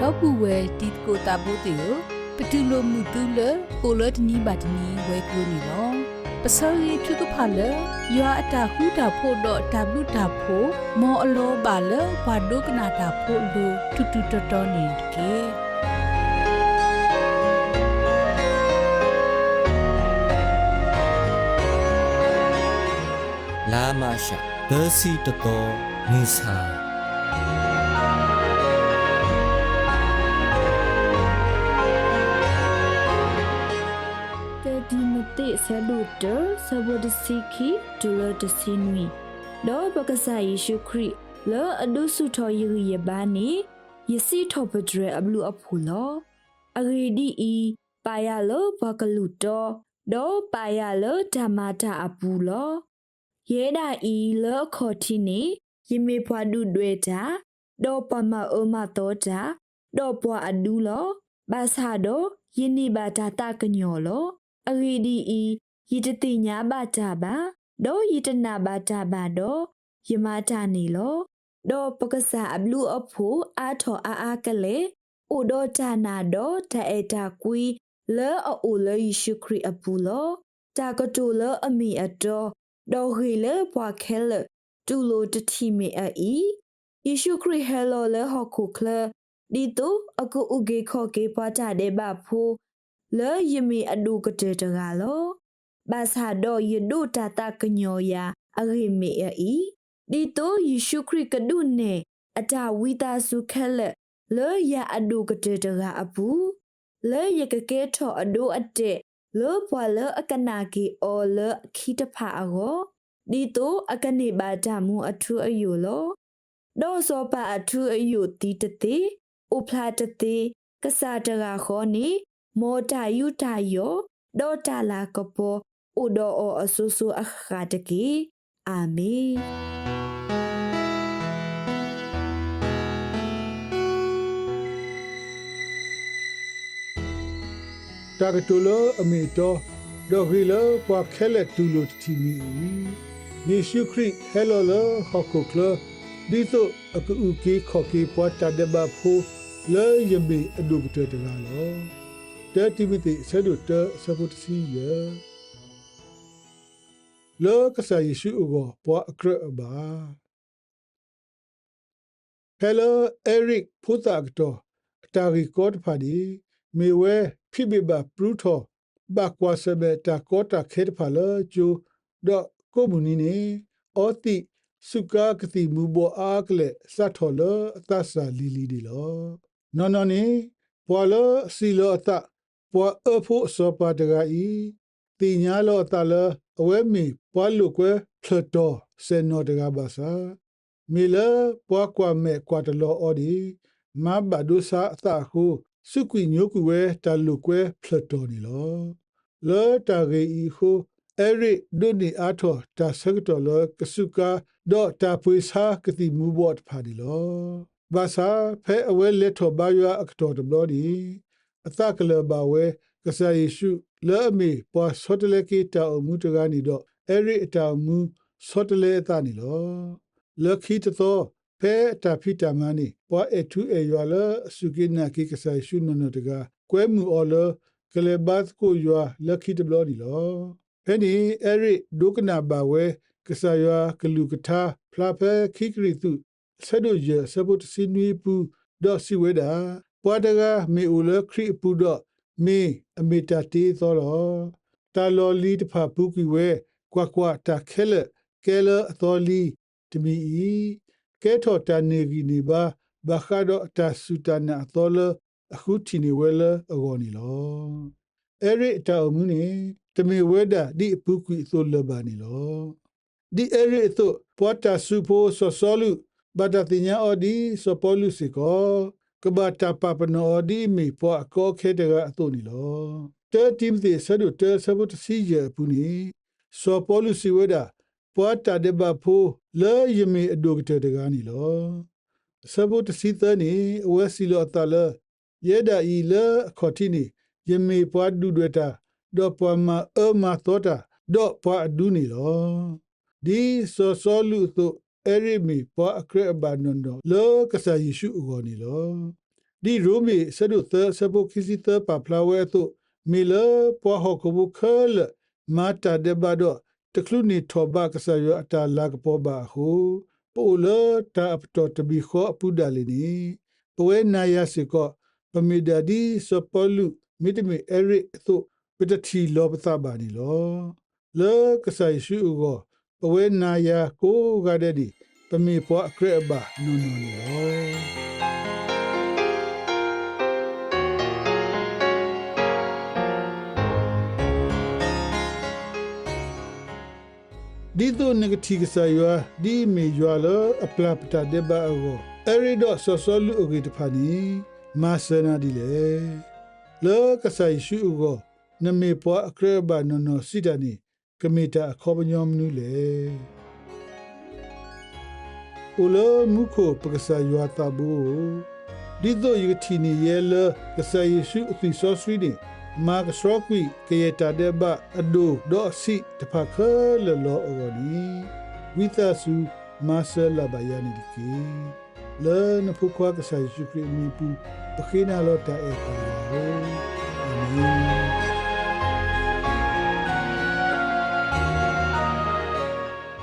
တော့ပူဝဲတီကိုတာဘိုတေယပတူလိုမူတူလကိုလတနီဘတ်နီဝဲကလိုနီလောပစောရီထုကဖာလယောအတာဟူတာဖို့တော့တဘလူတာဖို့မောအလောပါလဘာဒုကနာတာဖို့လူတူတူတော်တော်နေကေလာမရှာဘယ်စီတတော်နေစာ တေဒီမတေဆလူတဆဘဒစီခီဒူလတစီနွီလောဘကဆာယေရှုခရစ်လောအဒုစုထောယေရဘာနီယစီထောပဒရအဘလူအဖူလောအဂေဒီဤပါယလောဘကလူတောဒောပါယလောဓမ္မတာအပူလောယေဒာဤလောခေါ်တီနီယမေဖွာဒုတွေတာဒောပမအမတောတာဒောပွားအဒူလောဘာသာတော့ယင်းနိဘာတာတကညောလော အဂေဒီဤယတတိညာဘာတာဘာဒောယတနာဘာတာဘာဒောယမတာနေလောဒောပကဆာအဘလူအဖို့အာထောအာအာကလေဥဒောတာနာဒောတအေတာကွီလောအိုလေယေရှုခရစ်အပူလောတာကတူလောအမီအတော်ဒေါ်ဟီလေဘွားခဲလတူလိုတတိမေအီယေရှုခရစ်ဟဲလောလေဟခုခလဒီတူအကူဥဂေခောကေပွားတာတဲ့ဘဖို လေယမီအဒုကတဲ့တကလောဘာသာတော့ယဒုတာတာကညောယာအဂေမေအီဒီတူယေရှုခရစ်ကဒုနေအတာဝီတာစုခဲလလေယာအဒုကတဲ့တကအပူလေယကကဲထောအဒုအတဲ့လောပွာလအကနာကီအော်လခီတဖာအောဒီတိုအကနေပါဒမှုအထူအယူလောဒေါ်စောပါအထူအယူတီတတိဥဖလာတတိကစားတရာခေါနီ မောတာယူတာယောဒေါ်တာလာကပောဥဒောအဆူဆူအခါတကီအာမင်တာကတူလောအမီတော်ဒေါ်ဂီလောပွားခဲလက်တူလို့တီမီယေရှုခရစ်ဟဲလောလောဟောကုကလဒီတိုအကူကေခေါကေပွားတာဒဘဖိုလေယမီအဒုကတတလာလော တဲတိမီတိဆဒုတဆပုတစီယလောကဆာယေရှုအောပွားအခရအဘာဟဲလိုအရစ်ဖူတာကတော်တာရီကော့ဖာဒီမေဝဲဖိဘဘပရူထောဘကွာဆဘတာကောတာခေတဖာလကျူဒေါကိုမူနီနေအောတိစုကာကတိမူဘောအားကလေစတ်ထော်လအသဆာလီလီဒီလောနော်နော်နေပွာလစီလောအတ ပွာအဖို့စောပါတကဤတင်ညာလောအတလအဝဲမီပွာလုကွဲဖလတော်စေနောတကဘာသာမီလပွာကွာမဲကွာတလောအော်ဒီမဘဒုစာအတခုစုကွီညိုကူဝဲတလူကွဲဖလတော်နီလောလောတာဂေဤခုအဲ့ရဒုန်နီအာထောတာဆကတော်လောကစုကာဒေါ်တာပွေစာကတိမူဘော့ဖာဒီလောဘာသာဖဲအဝဲလက်ထောဘာယအကတော်တဘလောဒီ အသကလဘာဝဲကဆာယေရှုလဲအမီပွာဆောတလေကီတာအမှုတကနီတော့အဲ့ရအတာမူဆောတလေအတာနီလောလခိတသောဖဲတာဖိတာမနီပွာအထုအေယောလစုကိနာကိကဆာယေရှုနနတကကွဲမှုအော်လကလေဘတ်ကိုယောလခိတဘလောဒီလောဖဲဒီအဲ့ရဒုကနာဘာဝဲကဆာယောကလူကထာဖလာဖဲခိကရီတုဆဒုယဆဘုတ်စင်ဝီပူဒေါ်စီဝေဒာ ပွာတကမေဦးလခရီပူဒေါ်မေအမီတာတီသောလောတာလောလီတဖပူကွီဝဲကွာကွာတာခဲလကဲလအသောလီတမီဤကဲထော်တနေဂီနေပါဘခါဒတာဆူတနာသောလအခုတီနေဝဲလအဂောနီလောအဲ့ရတာအမှုနေတမီဝဲတာဒီပူကွီသောလဘာနီလောဒီအဲ့ရသောပွာတာဆူဖိုဆောဆောလူဘဒတိညာအော်ဒီဆောပေါ်လူစီကော ကဘာတာပပနောဒီမီပွာအကောခဲတကအတုနီလောတဲတိမတိဆဒုတဲဆဘုတစီရပူနီဆောပေါ်လူစီဝဒပွာတာဒဘဖိုလဲယမီအဒုကတတကနီလောဆဘုတစီတနီအဝဲစီလောတလယေဒာဤလခေါတိနီယမီပွာဒုဒဝတာဒေါ်ပွာမအမသောတာဒေါ်ပွာအဒူနီလောဒီဆောဆောလူသု အဲ့ရမီပွာအခရအဘာနွန်တော်လောကဆာယေရှုအောနီလောဒီရိုမီဆဒုသဆဘခိစီတပပလာဝဲတုမီလပွားဟကဘူခလမာတာဒဘဒတကလူနီထောဘကဆယအတာလာကပေါ်ပါဟုပိုလတာအပတော်တဘီခောအပူဒလီနီပွဲနာယစီကောပမီဒါဒီစပလူမီတမီအရစ်သုပတတီလောပသပါနီလောလေကဆိုင်ရှိဥကို ပွဲနာယကိုဂါဒဒီပမီပွားအခရဘာနုံနုံနီလောဒီတော့နဂတိကစားရွာဒီမီရွာလအပလပတာဒေဘာအောအရီဒဆောဆောလူအဂိတဖာနီမာဆနာဒီလေလောကဆိုင်ရှုကိုနမေပွားအခရဘာနနောစီတနီ ကမီတာအခေါ်ပညောမနူလေဦးလမုခိုပကစားရွာတဘူဒီတော့ယတိနီရဲလကဆိုင်ရှုအသီဆောဆွီနီမာကစရောကွီကေယတာဒေဘအဒိုဒေါ်စီတဖခလလောအော်ဒီဝိသဆုမာဆလဘယာနီဒီကီလဲနဖုခွာကဆိုင်ရှုခရီမီပူပခိနာလောတာအေပါလာဟေအာမင်